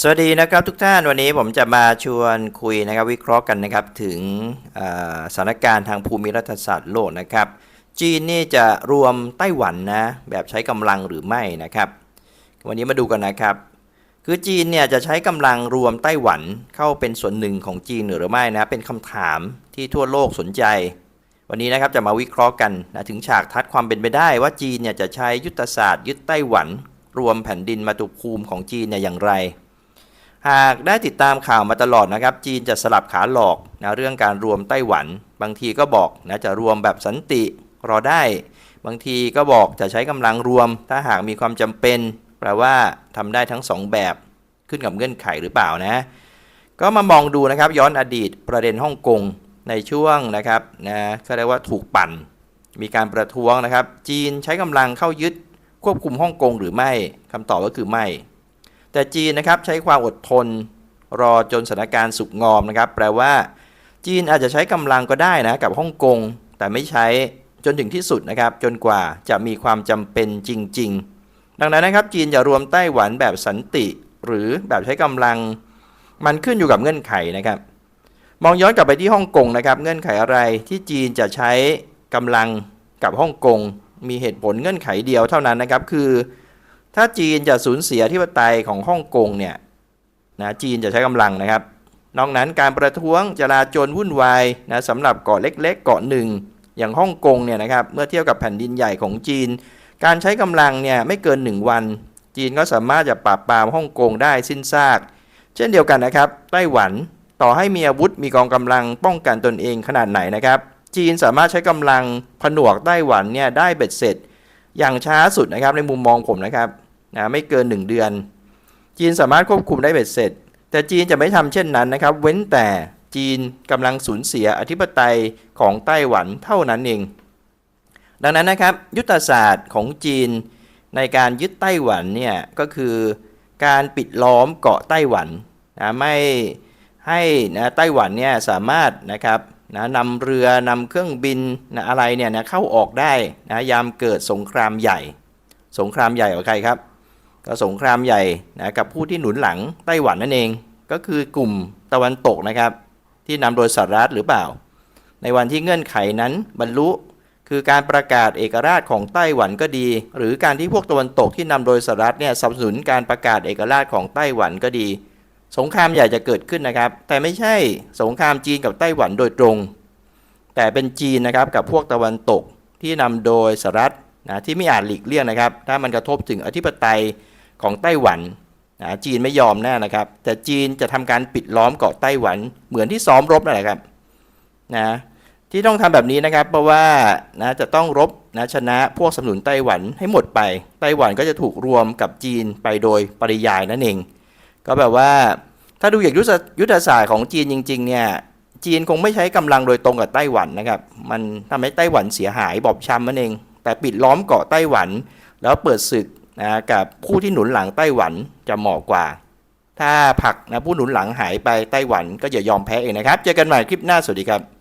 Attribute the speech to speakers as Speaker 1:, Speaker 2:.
Speaker 1: สวัสดีนะครับทุกท่านวันนี้ผมจะมาชวนคุยนะครับวิเคราะห์กันนะครับถึงสถานการณ์ทางภูมิรัฐศาสตร์โลกนะครับ จีนนี่จะรวมไต้หวันนะแบบใช้กำลังหรือไม่นะครับ วันนี้มาดูกันนะครับ คือจีนเนี่ยจะใช้กำลังรวมไต้หวันเข้าเป็นส่วนหนึ่งของจีนหรือไม่นะเป็นคำถามที่ทั่วโลกสนใจ วันนี้นะครับจะมาวิเคราะห์กันนะถึงฉากทัดความเป็นไปได้ว่าจีนเนี่ยจะใช้ยุทธศาสตร์ยึดไต้หวัน รวมแผ่นดินมาตุภูมิของจีนเนี่ยอย่างไร หากได้ติดตามข่าวมาตลอดนะครับ จีนจะสลับขาหลอกนะเรื่องการรวมไต้หวัน บางทีก็บอกนะจะรวมแบบสันติรอได้ บางทีก็บอกจะใช้กำลังรวม ถ้าหากมีความจำเป็น แปลว่าทำได้ทั้งสองแบบขึ้นกับเงื่อนไขหรือเปล่านะ ก็มามองดูนะครับย้อนอดีตประเด็นฮ่องกงในช่วงนะครับนะเขาเรียกว่าถูกปั่น มีการประท้วงนะครับ จีนใช้กำลังเข้ายึดควบคุมฮ่องกงหรือไม่คำตอบก็คือไม่ แต่จีนนะครับใช้ความอดทนรอจนสถานการณ์สุกงอมนะครับ แปลว่า จีนอาจจะใช้กำลังก็ได้นะกับฮ่องกง แต่ไม่ใช้จนถึงที่สุดนะครับ จนกว่าจะมีความจำเป็นจริง ๆ ดังนั้นนะครับ จีนจะรวมไต้หวันแบบสันติ หรือแบบใช้กำลัง มันขึ้นอยู่กับเงื่อนไขนะครับ มองย้อนกลับไปที่ฮ่องกงนะครับ เงื่อนไขอะไรที่จีนจะใช้กำลังกับฮ่องกงมีเหตุผลเงื่อนไขเดียวเท่านั้นนะครับ คือ ถ้าจีนจะสูญเสียที่ปไตยของฮ่องกงเนี่ยนะจีนจะใช้กำลังนะครับ นอกนั้นการประท้วงจลาจลวุ่นวายนะสำหรับเกาะเล็กๆ เกาะหนึ่ง อย่างฮ่องกงเนี่ยนะครับเมื่อเทียบกับแผ่นดินใหญ่ของจีน การใช้กำลังเนี่ยไม่เกิน 1 วัน จีนก็สามารถจะปราบปรามฮ่องกงได้สิ้นซาก เช่นเดียวกันนะครับไต้หวันต่อให้มีอาวุธมีกองกำลังป้องกันตนเองขนาดไหนนะครับ จีนสามารถใช้กำลังผนวกไต้หวันเนี่ยได้เบ็ดเสร็จ อย่างช้าสุดนะครับในมุมมองผมนะครับ นะไม่เกิน 1 เดือน จีนสามารถควบคุมได้เบ็ดเสร็จ แต่จีนจะไม่ทำเช่นนั้นนะครับ เว้นแต่จีนกำลังสูญเสียอธิปไตยของไต้หวันเท่านั้นเอง ดังนั้นนะครับยุทธศาสตร์ของจีนในการยึดไต้หวันเนี่ยก็คือการปิดล้อมเกาะไต้หวันนะไม่ให้นะไต้หวันเนี่ยสามารถนะครับนะนำเรือนำเครื่องบินนะอะไรเนี่ยนะเข้าออกได้นะยามเกิดสงครามใหญ่ สงครามใหญ่กับใครครับ ก็สงครามใหญ่นะกับผู้ที่หนุนหลังไต้หวันนั่นเอง ก็คือกลุ่มตะวันตกนะครับ ที่นำโดยสหรัฐหรือเปล่า ในวันที่เงื่อนไขนั้นบรรลุ คือการประกาศเอกราชของไต้หวันก็ดี หรือการที่พวกตะวันตกที่นำโดยสหรัฐเนี่ยสนับสนุนการประกาศเอกราชของไต้หวันก็ดี สงครามใหญ่จะเกิดขึ้นนะครับ แต่ไม่ใช่สงครามจีนกับไต้หวันโดยตรง แต่เป็นจีนนะครับกับพวกตะวันตกที่นำโดยสหรัฐ นะที่ไม่อาจหลีกเลี่ยงนะครับ ถ้ามันกระทบถึงอธิปไตยของไต้หวันนะจีนไม่ยอมแน่นะครับ แต่จีนจะทำการปิดล้อมเกาะไต้หวันเหมือนที่ซ้อมรบนั่นแหละครับนะที่ต้องทำแบบนี้นะครับ เพราะว่านะจะต้องรบนะชนะพวกสนุนไต้หวันให้หมดไป ไต้หวันก็จะถูกรวมกับจีนไปโดยปริยายนั่นเอง ก็แบบว่าถ้าดูอย่างยุทธยุทธศาสตร์ของจีนจริง ๆ เนี่ยจีนคงไม่ใช้กำลังโดยตรงกับไต้หวันนะครับ มันทำให้ไต้หวันเสียหายบอบช้ำนั่นเอง แต่ปิดล้อมเกาะไต้หวัน แล้วเปิดศึกนะกับผู้ที่หนุนหลังไต้หวันจะเหมาะกว่า ถ้าผักนะผู้หนุนหลังหายไปไต้หวันก็อย่ายอมแพ้เองนะครับ เจอกันใหม่คลิปหน้าสวัสดีครับ